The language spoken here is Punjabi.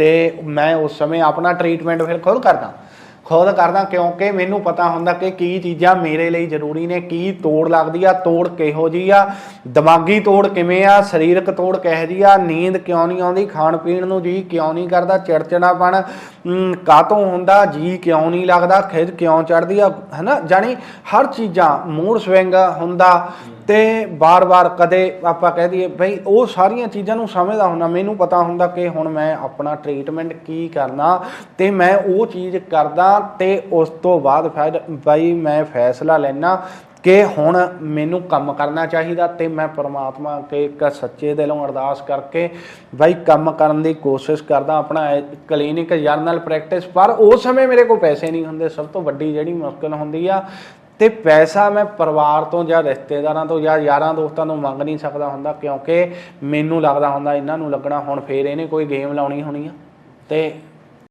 ਤੇ ਮੈਂ ਉਸ ਸਮੇਂ ਆਪਣਾ ਟ੍ਰੀਟਮੈਂਟ ਫਿਰ ਖੁਦ ਕਰਦਾ। ਖੁਦ ਕਰਦਾ ਕਿਉਂਕਿ ਮੈਨੂੰ ਪਤਾ ਹੁੰਦਾ ਕਿ ਕੀ ਚੀਜ਼ਾਂ ਮੇਰੇ ਲਈ ਜ਼ਰੂਰੀ ਨੇ, ਕੀ ਤੋੜ ਲੱਗਦੀ ਆ, ਤੋੜ ਕਿਹੋ ਜੀ ਆ, ਦਿਮਾਗੀ ਤੋੜ ਕਿਵੇਂ ਆ, ਸਰੀਰਕ ਤੋੜ ਕਿਹੋ ਜੀ ਆ, ਨੀਂਦ ਕਿਉਂ ਨਹੀਂ ਆਉਂਦੀ, ਖਾਣ ਪੀਣ ਨੂੰ ਜੀ ਕਿਉਂ ਨਹੀਂ ਕਰਦਾ, ਚਿੜਚਿੜਾਪਣ ਕਾਤੋਂ ਹੁੰਦਾ, ਜੀ ਕਿਉਂ ਨਹੀਂ ਲੱਗਦਾ ਖਿਜ ਕਿਉਂ ਚੜਦੀ ਆ, ਹੈਨਾ? ਜਾਨੀ ਹਰ ਚੀਜ਼ਾਂ, ਮੂਡ ਸਵਿੰਗ ਹੁੰਦਾ ਤੇ ਬਾਰ-ਬਾਰ ਕਦੇ ਆਪਾਂ ਕਹਿ ਦਈਏ, ਬਈ ਉਹ ਸਾਰੀਆਂ ਚੀਜ਼ਾਂ ਨੂੰ ਸਮਝਦਾ ਹੁੰਦਾ, ਮੈਨੂੰ ਪਤਾ ਹੁੰਦਾ ਕਿ ਹੁਣ ਮੈਂ ਆਪਣਾ ਟ੍ਰੀਟਮੈਂਟ ਕੀ ਕਰਨਾ ਤੇ ਮੈਂ ਉਹ ਚੀਜ਼ ਕਰਦਾ ਤੇ ਉਸ ਤੋਂ ਬਾਅਦ ਫਿਰ ਬਾਈ ਮੈਂ ਫੈਸਲਾ ਲੈਣਾ ਕਿ ਹੁਣ ਮੈਨੂੰ ਕੰਮ ਕਰਨਾ ਚਾਹੀਦਾ ਤੇ ਮੈਂ ਪਰਮਾਤਮਾ ਅੱਗੇ ਇੱਕ ਸੱਚੇ ਦਿਲੋਂ ਅਰਦਾਸ ਕਰਕੇ ਬਾਈ ਕੰਮ ਕਰਨ ਦੀ ਕੋਸ਼ਿਸ਼ ਕਰਦਾ ਆਪਣਾ ਕਲੀਨਿਕ ਜਰਨਲ ਪ੍ਰੈਕਟਿਸ ਪਰ ਉਸ ਸਮੇਂ ਮੇਰੇ ਕੋਲ ਪੈਸੇ ਨਹੀਂ ਹੁੰਦੇ, ਸਭ ਤੋਂ ਵੱਡੀ ਜਿਹੜੀ ਮੁਸ਼ਕਲ ਹੁੰਦੀ ਆ ਤੇ ਪੈਸਾ ਮੈਂ ਪਰਿਵਾਰ ਤੋਂ ਜਾਂ ਰਿਸ਼ਤੇਦਾਰਾਂ ਤੋਂ ਜਾਂ ਯਾਰਾਂ ਦੋਸਤਾਂ ਤੋਂ ਮੰਗ ਨਹੀਂ ਸਕਦਾ ਹੁੰਦਾ ਕਿਉਂਕਿ ਮੈਨੂੰ ਲੱਗਦਾ ਹੁੰਦਾ ਇਹਨਾਂ ਨੂੰ ਲੱਗਣਾ ਹੁਣ ਫੇਰ ਇਹਨੇ ਕੋਈ ਗੇਮ ਲਾਉਣੀ ਹੋਣੀ ਆ ਤੇ